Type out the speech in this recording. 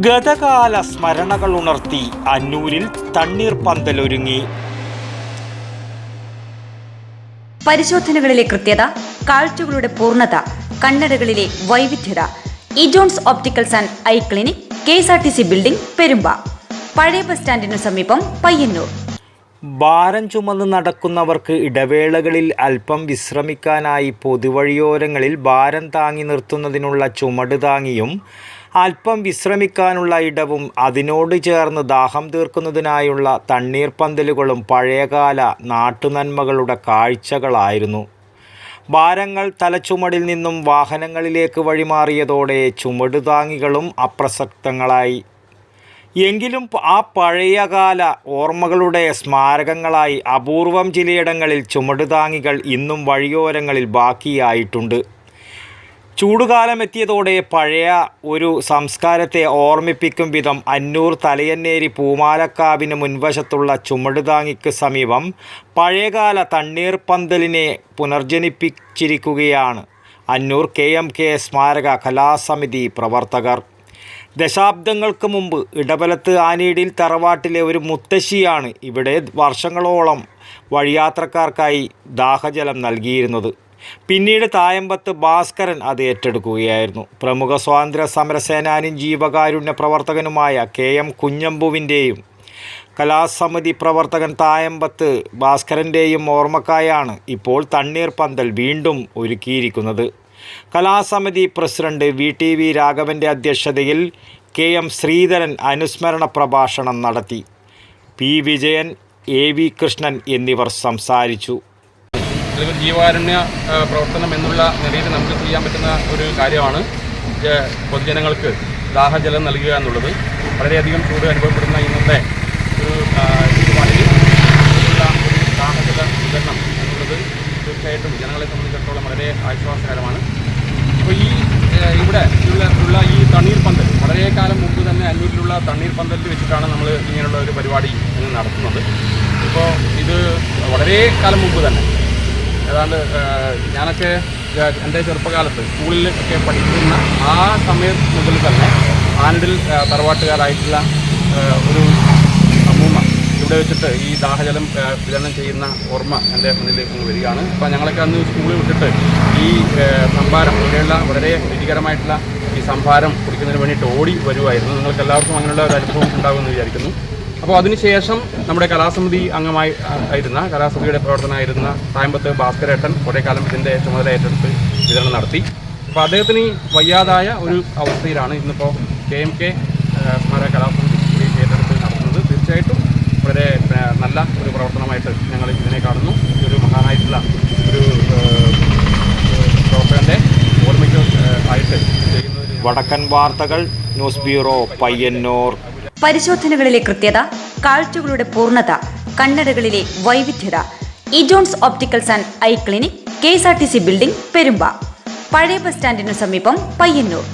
ഗതകാല സ്മരണകൾ ഉണർത്തി അന്നൂരിൽ തണ്ണീർ പന്തലൊരുങ്ങി. പരിശോധനകളിലെ കൃത്യത കാഴ്ചകളുടെ പൂർണത കണ്ണടകളിലെ വൈവിധ്യത. Ejohns opticals and eye clinic K S R T C building Perumba. പഴയ ബസ് സ്റ്റാൻഡിനു സമീപം പയ്യന്നൂർ. ഭാരം ചുമന്ന് നടക്കുന്നവർക്ക് ഇടവേളകളിൽ അല്പം വിശ്രമിക്കാനായി പൊതുവഴിയോരങ്ങളിൽ ഭാരം താങ്ങി നിർത്തുന്നതിനുള്ള ചുമട് താങ്ങിയും അല്പം വിശ്രമിക്കാനുള്ള ഇടവും അതിനോട് ചേർന്ന് ദാഹം തീർക്കുന്നതിനായുള്ള തണ്ണീർപ്പന്തലുകളും പഴയകാല നാട്ടുനന്മകളുടെ കാഴ്ചകളായിരുന്നു. ഭാരങ്ങൾ തലച്ചുമടിൽ നിന്നും വാഹനങ്ങളിലേക്ക് വഴിമാറിയതോടെ ചുമടുതാങ്ങികളും അപ്രസക്തങ്ങളായി. എങ്കിലും ആ പഴയകാല ഓർമ്മകളുടെ സ്മാരകങ്ങളായി അപൂർവം ചിലയിടങ്ങളിൽ ചുമടുതാങ്ങികൾ ഇന്നും വഴിയോരങ്ങളിൽ ബാക്കിയായിട്ടുണ്ട്. ചൂടുകാലം എത്തിയതോടെ പഴയ ഒരു സംസ്കാരത്തെ ഓർമ്മിപ്പിക്കും വിധം അന്നൂർ തലയന്നേരി പൂമാലക്കാവിന് മുൻവശത്തുള്ള ചുമടുതാങ്ങിക്ക് സമീപം പഴയകാല തണ്ണീർ പന്തലിനെ പുനർജനിപ്പിച്ചിരിക്കുകയാണ് അന്നൂർ കെ എം കെ സ്മാരക കലാസമിതി പ്രവർത്തകർ. ദശാബ്ദങ്ങൾക്ക് മുമ്പ് ഇടവലത്ത് ആനീടിൽ തറവാട്ടിലെ ഒരു മുത്തശ്ശിയാണ് ഇവിടെ വർഷങ്ങളോളം വഴിയാത്രക്കാർക്കായി ദാഹജലം നൽകിയിരുന്നത്. പിന്നീട് തായമ്പത്ത് ഭാസ്കരൻ അത് ഏറ്റെടുക്കുകയായിരുന്നു. പ്രമുഖ സ്വാതന്ത്ര്യ സമര സേനാനിയും ജീവകാരുണ്യ പ്രവർത്തകനുമായ കെ എം കുഞ്ഞമ്പുവിന്റെയും കലാസമിതി പ്രവർത്തകൻ തായമ്പത്ത് ഭാസ്കരന്റെയും ഓർമ്മക്കായാണ് ഇപ്പോൾ തണ്ണീർ പന്തൽ വീണ്ടും ഒരുക്കിയിരിക്കുന്നത്. കലാസമിതി പ്രസിഡന്റ് വി ടി വി രാഘവന്റെ അധ്യക്ഷതയിൽ കെ എം ശ്രീധരൻ അനുസ്മരണ പ്രഭാഷണം നടത്തി. P Vijayan A V Krishnan എന്നിവർ സംസാരിച്ചു. അല്ലെങ്കിൽ ജീവകാരുണ്യ ആ, പ്രവർത്തനം എന്നുള്ള നിലയിൽ നമുക്ക് ചെയ്യാൻ പറ്റുന്ന ഒരു കാര്യമാണ് പൊതുജനങ്ങൾക്ക് ദാഹജലം നൽകുക എന്നുള്ളത്. വളരെയധികം ചൂട് അനുഭവപ്പെടുന്ന ഇന്നത്തെ ഒരു ചുറ്റുപാടിൽ ദാഹജല വിതരണം എന്നുള്ളത് തീർച്ചയായിട്ടും ജനങ്ങളെ സംബന്ധിച്ചിടത്തോളം വളരെ ആശ്വാസകരമാണ്. അപ്പോൾ ഈ ഇവിടെ ഉള്ള ഉള്ള ഈ തണ്ണീർ പന്തൽ വളരെ കാലം മുമ്പ് തന്നെ അന്നൂരിലുള്ള തണ്ണീർ പന്തലിൽ വെച്ചിട്ടാണ് നമ്മൾ ഇങ്ങനെയുള്ള ഒരു പരിപാടി നടത്തുന്നത്. ഇപ്പോൾ ഇത് വളരെ കാലം മുമ്പ് തന്നെ ഏതാണ്ട് ഞാനൊക്കെ എന്റെ ചെറുപ്പകാലത്ത് സ്കൂളിൽ ഒക്കെ പഠിക്കുന്ന ആ സമയം മുതൽ തന്നെ ആനഡിൽ തറവാട്ടുകാരായിട്ടുള്ള ഒരു അമ്മൂമ്മ ഇവിടെ വെച്ചിട്ട് ഈ ദാഹജലം വിതരണം ചെയ്യുന്ന ഓർമ്മ എന്റെ അങ്ങ് വരികയാണ്. അപ്പോൾ ഞങ്ങളൊക്കെ അന്ന് സ്കൂളിൽ വിട്ടിട്ട് ഈ സംഭാരം ഇവിടെയുള്ള വളരെ രുചികരമായിട്ടുള്ള ഈ സംഭാരം കുടിക്കുന്നതിന് വേണ്ടിയിട്ട് ഓടി വരുമായിരുന്നു നിങ്ങൾക്ക് എല്ലാവർക്കും അങ്ങനെയുള്ള ഒരു അനുഭവം ഉണ്ടാകുമെന്ന് വിചാരിക്കുന്നു. അപ്പോൾ അതിനുശേഷം നമ്മുടെ കലാസമിതി അംഗമായി ആയിരുന്ന കലാസമിതിയുടെ പ്രവർത്തനമായിരുന്ന തായമ്പത്ത് ഭാസ്കരേട്ടൻ കുറേ കാലം ഇതിന്റെ ചുമതല ഏറ്റെടുത്ത് വിതരണം നടത്തി. അപ്പോൾ അദ്ദേഹത്തിന് വയ്യാതായ ഒരു അവസ്ഥയിലാണ് ഇന്നിപ്പോൾ കെ എം കെ സ്മാരക കലാസമിതി ഏറ്റെടുത്ത് നടത്തുന്നത്. തീർച്ചയായിട്ടും വളരെ നല്ല ഒരു പ്രവർത്തനമായിട്ട് ഞങ്ങൾ ഇതിനെ കാണുന്നു. ഒരു മഹാനായിട്ടുള്ള ഒരു പ്രവർത്തകന്റെ ഓർമ്മയ്ക്ക് ആയിട്ട് വടക്കൻ വാർത്തകൾ ന്യൂസ് ബ്യൂറോ പയ്യന്നൂർ. പരിശോധനകളിലെ കൃത്യത കാഴ്ചകളുടെ പൂർണത കണ്ണടകളിലെ വൈവിധ്യത. Ejohns opticals and eye clinic K S R T C building Perumba. പഴയ ബസ് സ്റ്റാൻഡിനു സമീപം പയ്യന്നൂർ.